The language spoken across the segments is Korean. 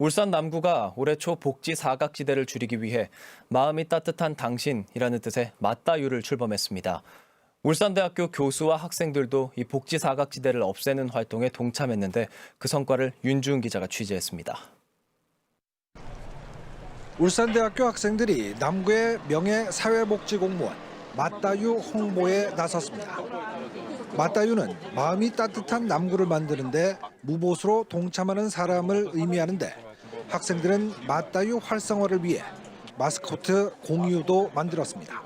울산 남구가 올해 초 복지 사각지대를 줄이기 위해 마음이 따뜻한 당신이라는 뜻의 맞다유를 출범했습니다. 울산대학교 교수와 학생들도 이 복지 사각지대를 없애는 활동에 동참했는데 그 성과를 윤주은 기자가 취재했습니다. 울산대학교 학생들이 남구의 명예 사회복지 공무원 맞다유 홍보에 나섰습니다. 맞다유는 마음이 따뜻한 남구를 만드는데 무보수로 동참하는 사람을 의미하는데 학생들은 맞다유 활성화를 위해 마스코트 공유도 만들었습니다.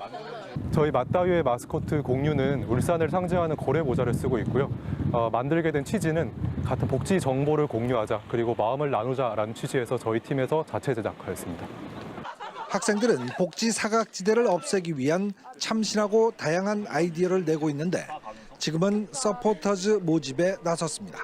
저희 맞다유의 마스코트 공유는 울산을 상징하는 고래 모자를 쓰고 있고요. 어, 만들게 된 취지는 같은 복지 정보를 공유하자 그리고 마음을 나누자라는 취지에서 저희 팀에서 자체 제작하였습니다. 학생들은 복지 사각지대를 없애기 위한 참신하고 다양한 아이디어를 내고 있는데 지금은 서포터즈 모집에 나섰습니다.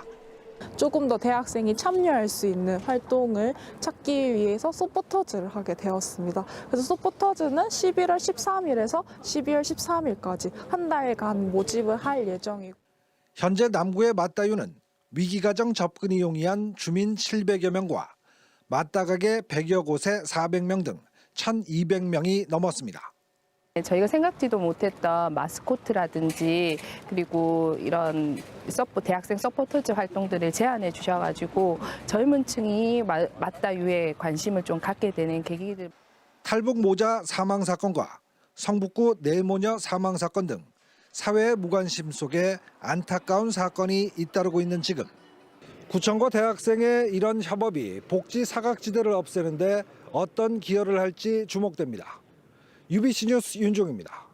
조금 더 대학생이 참여할 수 있는 활동을 찾기 위해서 소포터즈를 하게 되었습니다. 그래서 소포터즈는 11월 13일에서 12월 13일까지 한 달간 모집을 할 예정이고 현재 남구의 맞다유는 위기가정 접근이 용이한 주민 700여 명과 맞다가게 100여 곳에 400명 등 1,200명이 넘었습니다. 네, 저희가 생각지도 못했던 마스코트라든지 그리고 이런 서포 대학생 서포터즈 활동들을 제안해 주셔가지고 젊은 층이 마- 맞다 유에 관심을 좀 갖게 되는 계기를 탈북 모자 사망 사건과 성북구 내모녀 사망 사건 등 사회의 무관심 속에 안타까운 사건이 잇따르고 있는 지금 구청과 대학생의 이런 협업이 복지 사각지대를 없애는데 어떤 기여를 할지 주목됩니다. UBC 뉴스 윤종입니다.